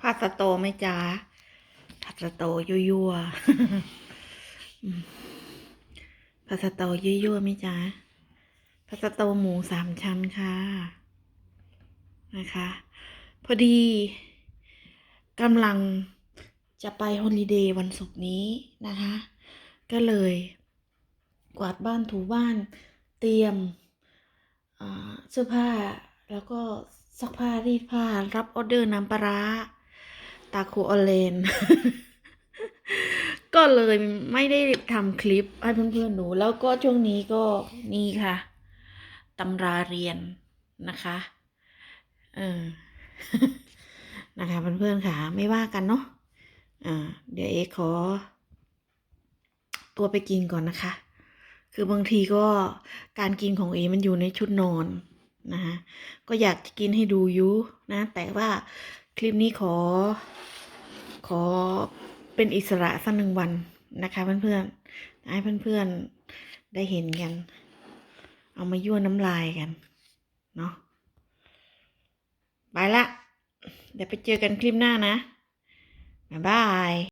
พาสโตไหมจ๊ะพาสโตยั่วๆอืมพาสโตยั่วๆไหมจ๊ะพาสโตหมูสามชั้นค่ะ นะคะ พอดีกำลังจะไปฮอลิเดย์วันศุกร์นี้นะคะ ก็เลย กวาดบ้านถูบ้านเตรียมเสื้อผ้าแล้วก็ซักผ้ารีดผ้ารับออเดอร์น้ำปลา ร้าตาคูออเลน ก็เลยไม่ได้ทำคลิปให้เพื่อนๆดูแล้วก็ช่วงนี้ก็นี่ค่ะตำราเรียนนะคะเออนะคะเพื่อนๆค่ะ ไม่ว่ากันเนาะอ่าเดี๋ยวเอขอ ตัวไปกินก่อนนะคะ คือบางทีก็การกินของเอมันอยู่ในชุดนอนนะคะก็อยากจะกินให้ดูยุนะ แต่ว่า คลิปนี้ขอ ขอเป็นอิสระสักหนึ่งวันนะคะเพื่อนๆให้เพื่อนๆได้เห็นกัน เอามายั่วน้ำลายกันเนาะไปละ เดี๋ยวไปเจอกันคลิปหน้านะ บ๊ายบาย